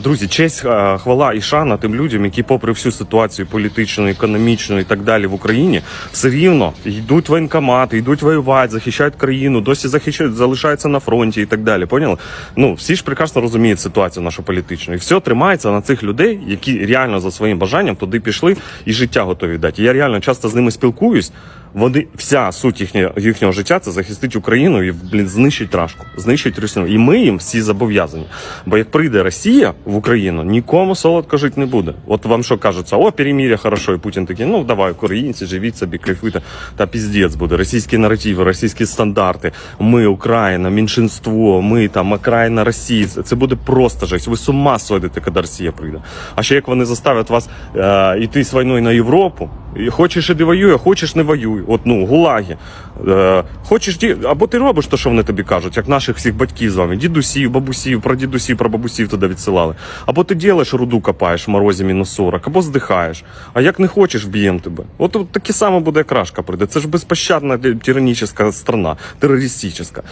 Друзі, честь, хвала і шана тим людям, які, попри всю ситуацію політичну, економічну і так далі в Україні, все рівно йдуть воєнкомати, йдуть воювати, захищають країну, досі захищають, залишаються на фронті і так далі. Поняли? Ну всі ж прекрасно розуміють ситуацію нашу політичну, і все тримається на цих людей, які реально за своїм бажанням туди пішли і життя готові дати. Я реально часто з ними спілкуюсь. Вони вся суть їхнього, їхнього життя це захистити Україну і блін знищить рашку, знищить Росію. І ми їм всі зобов'язані. Бо як прийде Росія в Україну, нікому солодко жити не буде. От вам що кажеться, о, переміря хорошо, і Путін такий, ну давай, українці, живіть собі, кайфуйте. Та піздець буде. Російські наративи, російські стандарти. Ми, Україна, меншинство, ми там окраїна Росії. Це- буде просто жесть. Ви з ума сойдете, коли Росія прийде. А ще як вони заставлять вас е, йти з війною на Європу, хочеш іди воюй, а хочеш не воюй. От ну гулаги. Е, хочеш ті, або ти робиш те, що вони тобі кажуть, як наших всіх батьків з вами, дідусів, бабусів, прадідусів, прабабусів туди відсилали. Або ти ділиш руду копаєш в морозі мінус 40, або здихаєш. А як не хочеш, вб'єм тебе. От, от таке саме буде, як рашка прийде. Це ж безпощадна тиранічна страна, терористична.